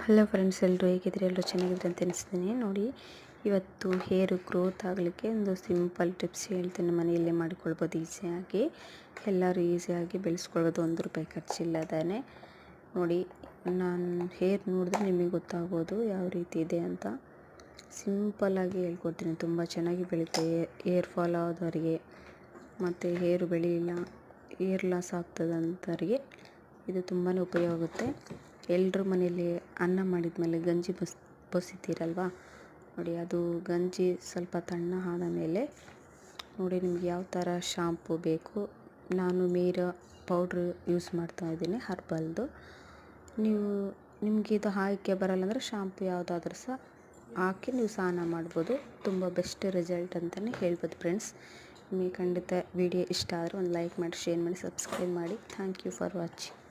Hello friends ಎಲ್ಲರೂ ಹೇಗಿದ್ರೆ ಎಲ್ಲರೂ ಚೆನ್ನಾಗಿದ್ರೆ ಅಂತ ಅನಿಸ್ತೀನಿ ನೋಡಿ, ಇವತ್ತು ಹೇರು ಗ್ರೋತ್ ಆಗಲಿಕ್ಕೆ ಒಂದು ಸಿಂಪಲ್ ಟಿಪ್ಸ್ ಹೇಳ್ತೀನಿ. ಮನೆಯಲ್ಲೇ ಮಾಡ್ಕೊಳ್ಬೋದು ಈಸಿಯಾಗಿ ಎಲ್ಲರೂ ಈಸಿಯಾಗಿ ಬೆಳೆಸ್ಕೊಳ್ಬೋದು ಒಂದು ರೂಪಾಯಿ ಖರ್ಚಿಲ್ಲದೇ ನೋಡಿ, ನಾನು ಹೇರ್ ನೋಡಿದ್ರೆ ನಿಮಗೆ ಗೊತ್ತಾಗ್ಬೋದು ಯಾವ ರೀತಿ ಇದೆ ಅಂತ. ಸಿಂಪಲ್ಲಾಗಿ ಹೇಳ್ಕೊಡ್ತೀನಿ. ತುಂಬ ಚೆನ್ನಾಗಿ ಬೆಳೀತೆ. ಹೇರ್ ಫಾಲ್ ಆದವರಿಗೆ, ಮತ್ತು ಹೇರು ಬೆಳೆಯಿಲ್ಲ ಏರ್ ಲಾಸ್ ಆಗ್ತದಂಥವ್ರಿಗೆ ಇದು ತುಂಬಾ ಉಪಯೋಗ ಆಗುತ್ತೆ. ಎಲ್ಲರ ಮನೆಯಲ್ಲಿ ಅನ್ನ ಮಾಡಿದ ಮೇಲೆ ಗಂಜಿ ಬಸ್ ಬಸಿತೀರಲ್ವ ನೋಡಿ, ಅದು ಗಂಜಿ ಸ್ವಲ್ಪ ತಣ್ಣ ಆದ ಮೇಲೆ ನೋಡಿ ನಿಮ್ಗೆ ಯಾವ ಥರ ಶಾಂಪು ಬೇಕು. ನಾನು ಮೇರ ಪೌಡ್ರ್ ಯೂಸ್ ಮಾಡ್ತಾ ಇದ್ದೀನಿ ಹರ್ಬಲ್ದು ನೀವು, ನಿಮಗೆ ಇದು ಹಾಕಿ ಬರಲ್ಲ ಅಂದರೆ ಶಾಂಪು ಯಾವುದಾದ್ರೂ ಸಹ ಹಾಕಿ ನೀವು ಸ್ನಾನ ಮಾಡ್ಬೋದು. ತುಂಬ ಬೆಸ್ಟ್ ರಿಸಲ್ಟ್ ಅಂತಲೇ ಹೇಳ್ಬೋದು ಫ್ರೆಂಡ್ಸ್ ನಿಮಗೆ ಖಂಡಿತ ವಿಡಿಯೋ ಇಷ್ಟ ಆದರೆ ಒಂದು ಲೈಕ್ ಮಾಡಿ ಶೇರ್ ಮಾಡಿ ಸಬ್ಸ್ಕ್ರೈಬ್ ಮಾಡಿ. Thank you for watching